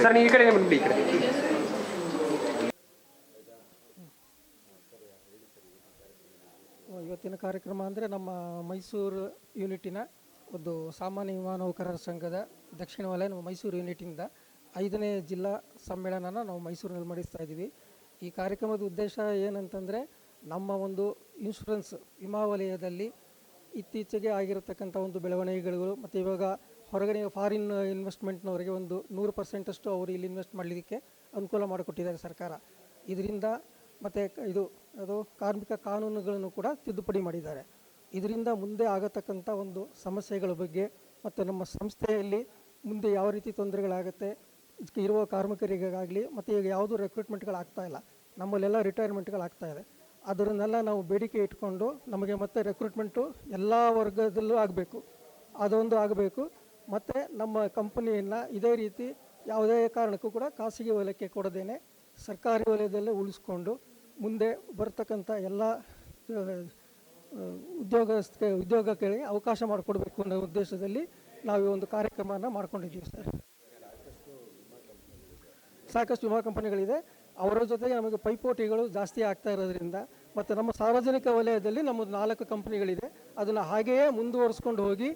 Sir ನೀವು ಈ ಕಡೆ ಬಂದ್ಬಿಡಿ ಈ ಕಡೆ ಇವತ್ತಿನ ಕಾರ್ಯಕ್ರಮ ಅಂದರೆ ನಮ್ಮ ಮೈಸೂರು ಯೂನಿಟಿನ ಒಂದು ಸಾಮಾನ್ಯ ವಿಮಾ ನೌಕರರ ಸಂಘದ ದಕ್ಷಿಣ ವಲಯ ನಮ್ಮ ಮೈಸೂರು ಯೂನಿಟಿಂದ ಐದನೇ ಜಿಲ್ಲಾ ಸಮ್ಮೇಳನನ ನಾವು ಮೈಸೂರಿನಲ್ಲಿ ಮಾಡಿಸ್ತಾ ಇದ್ದೀವಿ. ಈ ಕಾರ್ಯಕ್ರಮದ ಉದ್ದೇಶ ಏನಂತಂದರೆ ನಮ್ಮ ಒಂದು ಇನ್ಶೂರೆನ್ಸ್ ವಿಮಾ ವಲಯದಲ್ಲಿ ಇತ್ತೀಚೆಗೆ ಆಗಿರತಕ್ಕಂಥ ಒಂದು ಬೆಳವಣಿಗೆಗಳು ಮತ್ತು ಇವಾಗ ಹೊರಗಡೆ ಫಾರಿನ್ ಇನ್ವೆಸ್ಟ್ಮೆಂಟ್ನವರಿಗೆ ಒಂದು ನೂರು ಪರ್ಸೆಂಟಷ್ಟು ಅವರು ಇಲ್ಲಿ ಇನ್ವೆಸ್ಟ್ ಮಾಡಲಿಕ್ಕೆ ಅನುಕೂಲ ಮಾಡಿಕೊಟ್ಟಿದ್ದಾರೆ ಸರ್ಕಾರ. ಇದರಿಂದ ಮತ್ತು ಇದು, ಅದು ಕಾರ್ಮಿಕ ಕಾನೂನುಗಳನ್ನು ಕೂಡ ತಿದ್ದುಪಡಿ ಮಾಡಿದ್ದಾರೆ. ಇದರಿಂದ ಮುಂದೆ ಆಗತಕ್ಕಂಥ ಒಂದು ಸಮಸ್ಯೆಗಳ ಬಗ್ಗೆ ಮತ್ತು ನಮ್ಮ ಸಂಸ್ಥೆಯಲ್ಲಿ ಮುಂದೆ ಯಾವ ರೀತಿ ತೊಂದರೆಗಳಾಗುತ್ತೆ, ಇದಕ್ಕೆ ಇರುವ ಕಾರ್ಮಿಕರಿಗಾಗಲಿ ಮತ್ತು ಈಗ ಯಾವುದೂ ರೆಕ್ರೂಟ್ಮೆಂಟ್ಗಳಾಗ್ತಾ ಇಲ್ಲ, ನಮ್ಮಲ್ಲೆಲ್ಲ ರಿಟೈರ್ಮೆಂಟ್ಗಳಾಗ್ತಾ ಇದೆ. ಅದರನ್ನೆಲ್ಲ ನಾವು ಬೇಡಿಕೆ ಇಟ್ಕೊಂಡು ನಮಗೆ ಮತ್ತೆ ರೆಕ್ರೂಟ್ಮೆಂಟು ಎಲ್ಲ ವರ್ಗದಲ್ಲೂ ಆಗಬೇಕು. ಅದೊಂದು ಆಗಬೇಕು. ಮತ್ತು ನಮ್ಮ ಕಂಪನಿಯನ್ನು ಇದೇ ರೀತಿ ಯಾವುದೇ ಕಾರಣಕ್ಕೂ ಕೂಡ ಖಾಸಗಿ ವಲಯಕ್ಕೆ ಕೊಡದೇನೆ ಸರ್ಕಾರಿ ವಲಯದಲ್ಲೇ ಉಳಿಸ್ಕೊಂಡು ಮುಂದೆ ಬರ್ತಕ್ಕಂಥ ಎಲ್ಲ ಉದ್ಯೋಗಸ್ಥೆ ಉದ್ಯೋಗಗಳಿಗೆ ಅವಕಾಶ ಮಾಡಿಕೊಡ್ಬೇಕು ಅನ್ನೋ ಉದ್ದೇಶದಲ್ಲಿ ನಾವು ಈ ಒಂದು ಕಾರ್ಯಕ್ರಮವನ್ನು ಮಾಡ್ಕೊಂಡಿದ್ದೀವಿ ಸರ್. ಸಾಕಷ್ಟು ವಿಮಾ ಕಂಪನಿಗಳಿದೆ. ಅವರ ಜೊತೆಗೆ ನಮಗೆ ಪೈಪೋಟಿಗಳು ಜಾಸ್ತಿ ಆಗ್ತಾ ಇರೋದ್ರಿಂದ ಮತ್ತು ನಮ್ಮ ಸಾರ್ವಜನಿಕ ವಲಯದಲ್ಲಿ ನಮ್ಮದು ನಾಲ್ಕು ಕಂಪ್ನಿಗಳಿದೆ. ಅದನ್ನು ಹಾಗೆಯೇ ಮುಂದುವರಿಸ್ಕೊಂಡು ಹೋಗಿ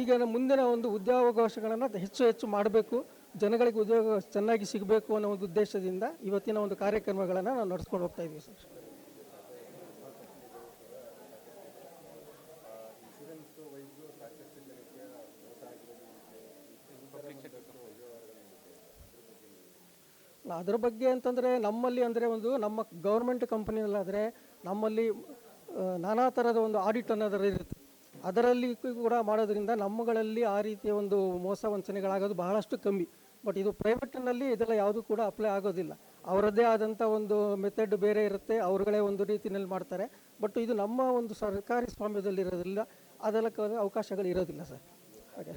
ಈಗ ಮುಂದಿನ ಒಂದು ಉದ್ಯೋಗಾವಕಾಶಗಳನ್ನು ಹೆಚ್ಚು ಹೆಚ್ಚು ಮಾಡಬೇಕು. ಜನಗಳಿಗೆ ಉದ್ಯೋಗ ಚೆನ್ನಾಗಿ ಸಿಗಬೇಕು ಅನ್ನೋ ಒಂದು ಉದ್ದೇಶದಿಂದ ಇವತ್ತಿನ ಒಂದು ಕಾರ್ಯಕ್ರಮಗಳನ್ನು ನಾವು ನಡೆಸ್ಕೊಂಡು ಹೋಗ್ತಾ ಇದ್ದೀವಿ ಸರ್. ಅದ್ರ ಬಗ್ಗೆ ಅಂತಂದರೆ ನಮ್ಮಲ್ಲಿ ಅಂದರೆ ಒಂದು ನಮ್ಮ ಗೌರ್ಮೆಂಟ್ ಕಂಪ್ನಿಯಲ್ಲಾದರೆ ನಮ್ಮಲ್ಲಿ ನಾನಾ ಥರದ ಒಂದು ಆಡಿಟ್ ಅನ್ನೋದರ ಇರುತ್ತೆ. ಅದರಲ್ಲಿ ಕೂಡ ಮಾಡೋದ್ರಿಂದ ನಮ್ಮಗಳಲ್ಲಿ ಆ ರೀತಿಯ ಒಂದು ಮೋಸ ವಂಚನೆಗಳಾಗೋದು ಬಹಳಷ್ಟು ಕಮ್ಮಿ. ಬಟ್ ಇದು ಪ್ರೈವೇಟ್ನಲ್ಲಿ ಇದೆಲ್ಲ ಯಾವುದೂ ಕೂಡ ಅಪ್ಲೈ ಆಗೋದಿಲ್ಲ. ಅವರದ್ದೇ ಆದಂಥ ಒಂದು ಮೆಥಡ್ ಬೇರೆ ಇರುತ್ತೆ, ಅವ್ರುಗಳೇ ಒಂದು ರೀತಿಯಲ್ಲಿ ಮಾಡ್ತಾರೆ. ಬಟ್ ಇದು ನಮ್ಮ ಒಂದು ಸರ್ಕಾರಿ ಸ್ವಾಮ್ಯದಲ್ಲಿ ಇರೋದಿಲ್ಲ ಅದೆಲ್ಲ ಅವಕಾಶಗಳು ಇರೋದಿಲ್ಲ ಸರ್. ಹಾಗೆ.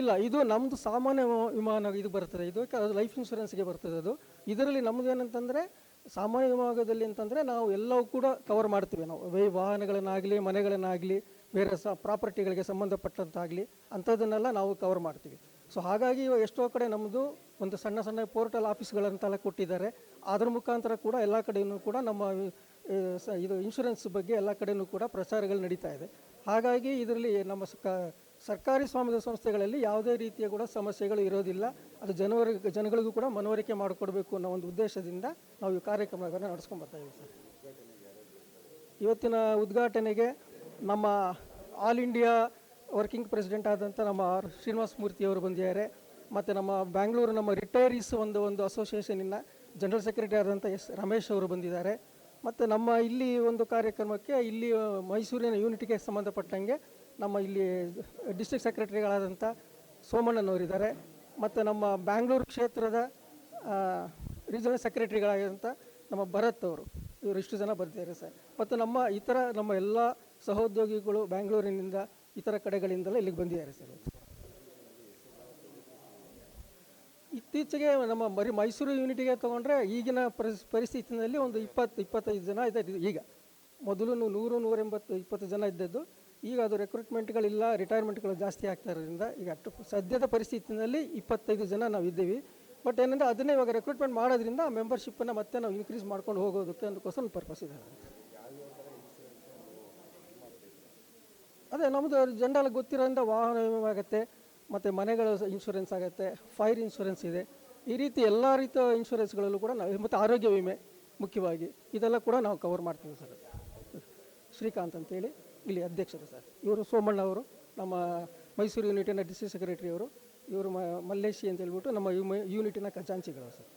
ಇಲ್ಲ, ಇದು ನಮ್ಮದು ಸಾಮಾನ್ಯ ವಿಮಾನ ಇದು ಬರ್ತದೆ. ಇದು ಲೈಫ್ ಇನ್ಶೂರೆನ್ಸ್ಗೆ ಬರ್ತದೆ ಅದು. ಇದರಲ್ಲಿ ನಮ್ಮದು ಏನಂತಂದರೆ ಸಾಮಾನ್ಯ ವಿಭಾಗದಲ್ಲಿ ಅಂತಂದರೆ ನಾವು ಎಲ್ಲವೂ ಕೂಡ ಕವರ್ ಮಾಡ್ತೀವಿ ನಾವು. ವೈ ವಾಹನಗಳನ್ನಾಗಲಿ, ಮನೆಗಳನ್ನಾಗಲಿ, ಬೇರೆ ಸಹ ಪ್ರಾಪರ್ಟಿಗಳಿಗೆ ಸಂಬಂಧಪಟ್ಟಂತಾಗಲಿ ಅಂಥದ್ದನ್ನೆಲ್ಲ ನಾವು ಕವರ್ ಮಾಡ್ತೀವಿ. ಸೊ ಹಾಗಾಗಿ ಇವಾಗ ಎಷ್ಟೋ ಕಡೆ ನಮ್ಮದು ಒಂದು ಸಣ್ಣ ಸಣ್ಣ ಪೋರ್ಟಲ್ ಆಫೀಸ್ಗಳಂತೆಲ್ಲ ಕೊಟ್ಟಿದ್ದಾರೆ. ಅದರ ಮುಖಾಂತರ ಕೂಡ ಎಲ್ಲ ಕಡೆಯೂ ಕೂಡ ನಮ್ಮ ಇದು ಇನ್ಶೂರೆನ್ಸ್ ಬಗ್ಗೆ ಎಲ್ಲ ಕಡೆಯೂ ಕೂಡ ಪ್ರಚಾರಗಳು ನಡೀತಾ ಇದೆ. ಹಾಗಾಗಿ ಇದರಲ್ಲಿ ನಮ್ಮ ಕ- ಸರ್ಕಾರಿ ಸ್ವಾಮ್ಯದ ಸಂಸ್ಥೆಗಳಲ್ಲಿ ಯಾವುದೇ ರೀತಿಯ ಕೂಡ ಸಮಸ್ಯೆಗಳು ಇರೋದಿಲ್ಲ. ಅದು ಜನವರಿ, ಜನಗಳಿಗೂ ಕೂಡ ಮನವರಿಕೆ ಮಾಡಿಕೊಡ್ಬೇಕು ಅನ್ನೋ ಒಂದು ಉದ್ದೇಶದಿಂದ ನಾವು ಈ ಕಾರ್ಯಕ್ರಮಗಳನ್ನು ನಡೆಸ್ಕೊಂಡು ಬರ್ತಾ ಇದ್ದೀವಿ ಸರ್. ಇವತ್ತಿನ ಉದ್ಘಾಟನೆಗೆ ನಮ್ಮ ಆಲ್ ಇಂಡಿಯಾ ವರ್ಕಿಂಗ್ ಪ್ರೆಸಿಡೆಂಟ್ ಆದಂಥ ನಮ್ಮ ಶ್ರೀನಿವಾಸ ಮೂರ್ತಿ ಅವರು ಬಂದಿದ್ದಾರೆ. ಮತ್ತು ನಮ್ಮ ಬ್ಯಾಂಗ್ಳೂರು ನಮ್ಮ ರಿಟೈರೀಸ್ ಒಂದು ಒಂದು ಅಸೋಸಿಯೇಷನಿನ ಜನರಲ್ ಸೆಕ್ರೆಟರಿ ಆದಂಥ ಎಸ್ ರಮೇಶ್ ಅವರು ಬಂದಿದ್ದಾರೆ. ಮತ್ತು ನಮ್ಮ ಇಲ್ಲಿ ಒಂದು ಕಾರ್ಯಕ್ರಮಕ್ಕೆ ಇಲ್ಲಿ ಮೈಸೂರಿನ ಯೂನಿಟ್ಗೆ ಸಂಬಂಧಪಟ್ಟಂಗೆ ನಮ್ಮ ಇಲ್ಲಿ ಡಿಸ್ಟ್ರಿಕ್ಟ್ ಸೆಕ್ರೆಟರಿಗಳಾದಂಥ ಸೋಮಣ್ಣನವರಿದ್ದಾರೆ. ಮತ್ತು ನಮ್ಮ ಬ್ಯಾಂಗ್ಳೂರು ಕ್ಷೇತ್ರದ ರೀಜನಲ್ ಸೆಕ್ರೆಟರಿಗಳಾದಂಥ ನಮ್ಮ ಭರತ್ ಅವರು. ಇವರು ಇಷ್ಟು ಜನ ಬರ್ತಿದ್ದಾರೆ ಸರ್. ಮತ್ತು ನಮ್ಮ ಇತರ, ನಮ್ಮ ಎಲ್ಲ ಸಹೋದ್ಯೋಗಿಗಳು ಬ್ಯಾಂಗ್ಳೂರಿನಿಂದ ಇತರ ಕಡೆಗಳಿಂದಲೇ ಇಲ್ಲಿಗೆ ಬಂದಿದ್ದಾರೆ ಸರ್. ಇತ್ತೀಚೆಗೆ ನಮ್ಮ ಮರಿ, ಮೈಸೂರು ಯೂನಿಟಿಗೆ ತೊಗೊಂಡ್ರೆ ಈಗಿನ ಪರಿಸ್, ಪರಿಸ್ಥಿತಿನಲ್ಲಿ ಒಂದು ಇಪ್ಪತ್ತು, ಇಪ್ಪತ್ತೈದು ಜನ ಇದೆ ಈಗ. ಮೊದಲು ನೂರು, ನೂರೆಂಬತ್ತು, ಇಪ್ಪತ್ತು ಜನ ಇದ್ದದ್ದು. ಈಗ ಅದು ರೆಕ್ರೂಟ್ಮೆಂಟ್ಗಳಿಲ್ಲ ರಿಟೈರ್ಮೆಂಟ್ಗಳು ಜಾಸ್ತಿ ಆಗ್ತಾ ಇರೋದ್ರಿಂದ ಈಗ ಅಷ್ಟು ಸದ್ಯದ ಪರಿಸ್ಥಿತಿನಲ್ಲಿ ಇಪ್ಪತ್ತೈದು ಜನ ನಾವು ಇದ್ದೀವಿ. ಬಟ್ ಏನಂದರೆ ಅದನ್ನೇ ಇವಾಗ ರೆಕ್ರೂಟ್ಮೆಂಟ್ ಮಾಡೋದ್ರಿಂದ ಮೆಂಬರ್ಶಿಪ್ಪನ್ನು ಮತ್ತೆ ನಾವು ಇನ್ಕ್ರೀಸ್ ಮಾಡ್ಕೊಂಡು ಹೋಗೋದಕ್ಕೆ ಅದಕ್ಕೋಸ್ಕರ ಒಂದು ಪರ್ಪಸ್ ಇದೆ. ಅದೇ ನಮ್ಮದು ಜನರಲ್ ಗೊತ್ತಿರೋದ್ರಿಂದ ವಾಹನ ವಿಮೆ ಆಗುತ್ತೆ, ಮತ್ತು ಮನೆಗಳ ಇನ್ಶೂರೆನ್ಸ್ ಆಗುತ್ತೆ ಫೈರ್ ಇನ್ಶೂರೆನ್ಸ್ ಇದೆ. ಈ ರೀತಿ ಎಲ್ಲ ರೀತಿಯ ಇನ್ಶೂರೆನ್ಸ್ಗಳಲ್ಲೂ ಕೂಡ ನಾವು, ಮತ್ತು ಆರೋಗ್ಯ ವಿಮೆ ಮುಖ್ಯವಾಗಿ ಇದೆಲ್ಲ ಕೂಡ ನಾವು ಕವರ್ ಮಾಡ್ತೀವಿ ಸರ್. ಶ್ರೀಕಾಂತ್ ಅಂತೇಳಿ. ಇಲ್ಲಿ ಅಧ್ಯಕ್ಷರು ಸರ್. ಇವರು ಸೋಮಣ್ಣ ಅವರು, ನಮ್ಮ ಮೈಸೂರು ಯೂನಿಟಿನ ಡಿಸ್ಟ್ರಿಕ್ಟ್ ಸೆಕ್ರೆಟರಿ ಅವರು, ಇವರು ಮಲ್ಲೇಶಿ ಅಂತ ಹೇಳ್ಬಿಟ್ಟು ನಮ್ಮ ಯೂನಿಟಿನ ಖಜಾಂಚಿಗಳು ಸರ್.